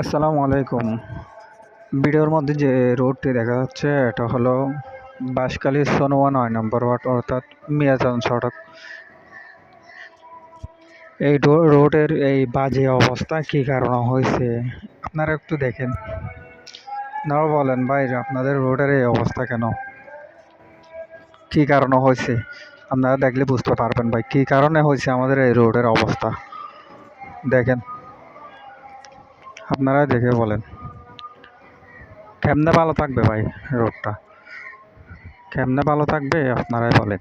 আসসালামু আলাইকুম। ভিডিওর মধ্যে যে রোডটি দেখা যাচ্ছে, এটা হলো বাঁশখালী সোনোয়া নয় নম্বর ওয়ার্ড, অর্থাৎ মিয়াজান সড়ক। এই রোডের এই বাজে অবস্থা কী কারণে হয়েছে, আপনারা একটু দেখেন। আপনারা বলেন ভাই, আপনাদের রোডের এই অবস্থা কেন? কী কারণে হয়েছে? আপনারা দেখলে বুঝতে পারবেন ভাই, কী কারণে হয়েছে আমাদের এই রোডের অবস্থা। দেখেন। আপনারা দেখে বলেন। কেমনে ভালো থাকবে ভাই রোডটা? কেমনে ভালো থাকবে আপনারাই বলেন।